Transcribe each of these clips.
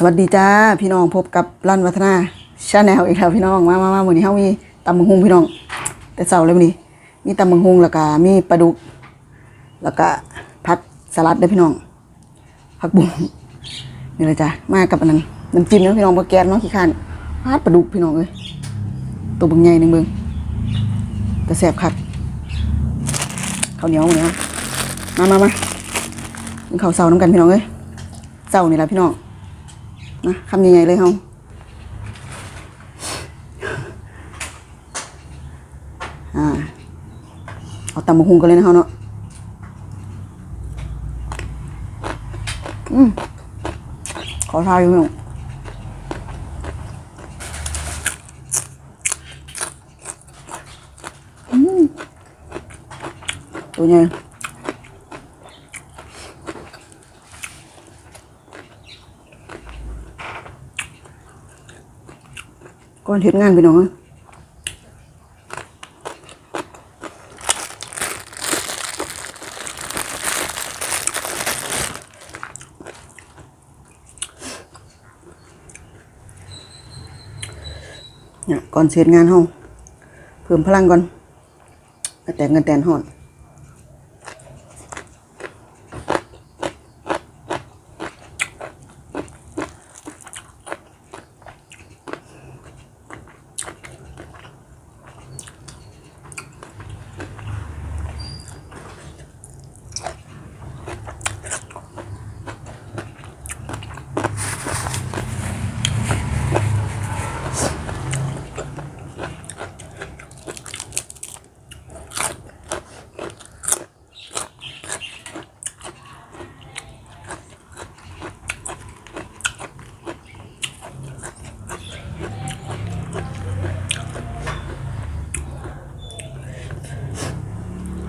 สวัสดีจ้าพี่น้องพบกับรันวัฒนาชาแนลอีกแล้วพี่น้องมามามาวันนี้เฮามีตำบังฮุงพี่น้อง แต่เสาร์เลยวันนี้ มีตำบังฮุงแล้วก็มีปลาดุก แล้วก็ผักสลัดด้อพี่น้องผักบุ้งนี่เลยจ้ะมากับอันนั้นน้ำจิ้มนะพี่น้องบ่แกนเนาะขี้ข้านพาดปลาดุกพี่น้องเอ้ยตัวเบิ่งใหญ่หนึ่งเบิงแต่แซ่บคักข้าวเหนียวเนี่ยมามามาข้าวเสาร์น้ำกันพี่น้องเอ้ยเสาร์นี่แหละพี่น้อง นะคำยังไงเลยเฮาอ่าเอาตำมะฮุงกันเลยนะเฮาเนาะอืมขอทายอยู่พี่น้องอืมตัวใหญ่ ก่อนเฮ็ดงานพี่น้องเอ้ยเนี่ยก่อนเสร็จงานเฮาเพิ่มพลังก่อนกระแตงกระแตนหอน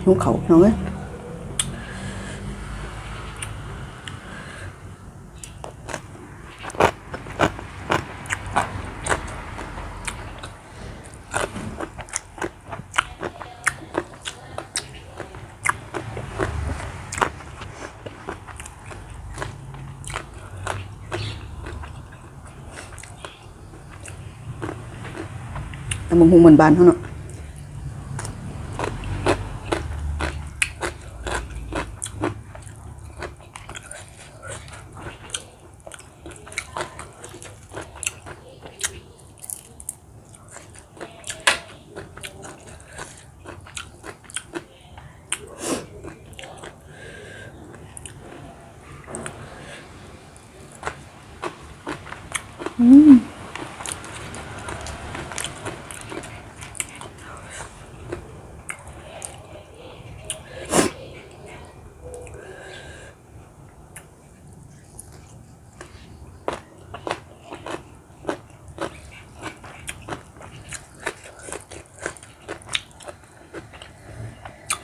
หิวเขาพี่น้องเอ้ยตำบักหุงเหมือ้นเขาเนาะ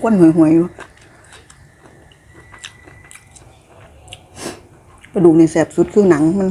ก้นหวยหวยอยู่กระดูกในแสบสุดคือหนังมัน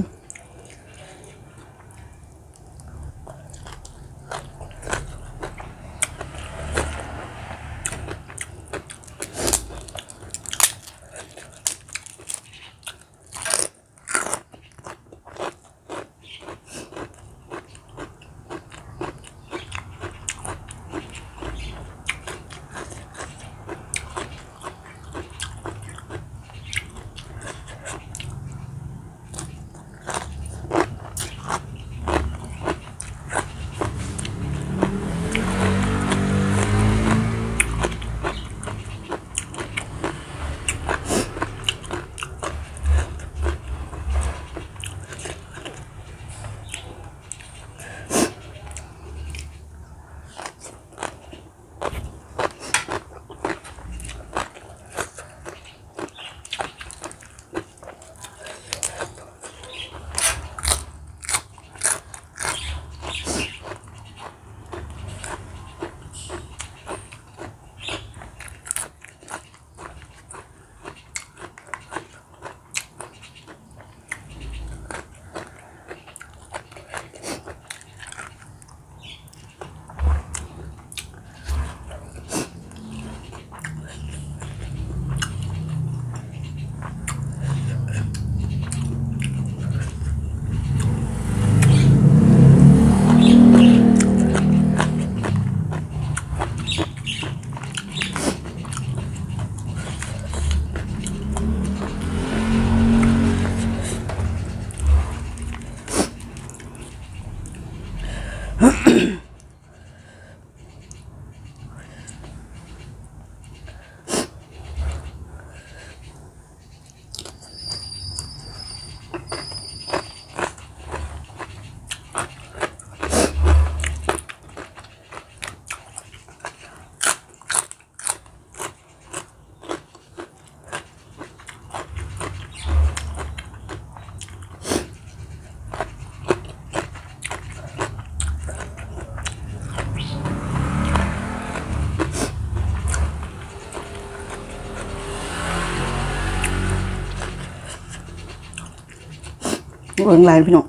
เอิงลายพี่น้อง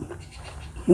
ห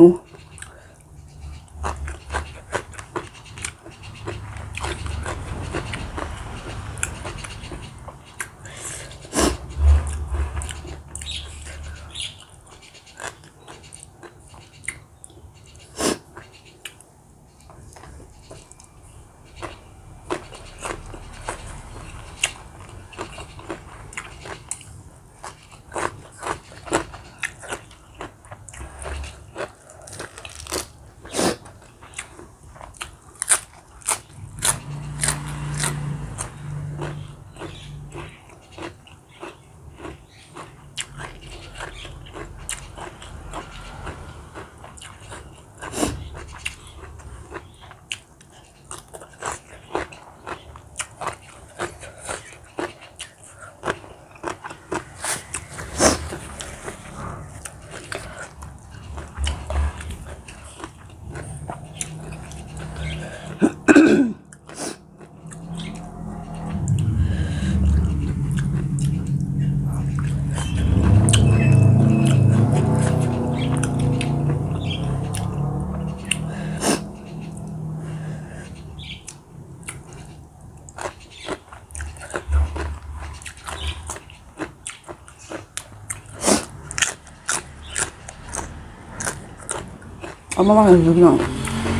นูเอา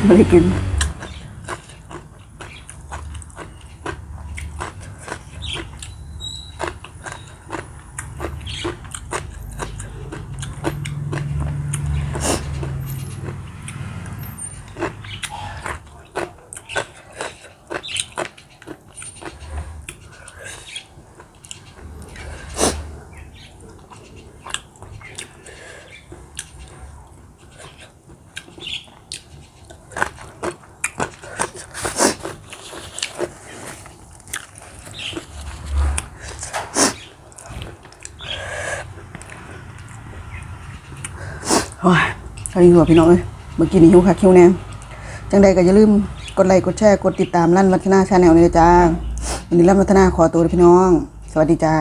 มา ว่าเขาอยู่กับพี่น้องเอ้ยเมื่อกี้นี่หิวค่ะคิวแนมจังใดก็อย่าลืมกดไลค์กดแชร์กดติดตามลั่นวัฒนาชาแนลเลยจ้าวันนี้ลั่นวัฒนาขอตัวพี่น้อง สวัสดีจ้า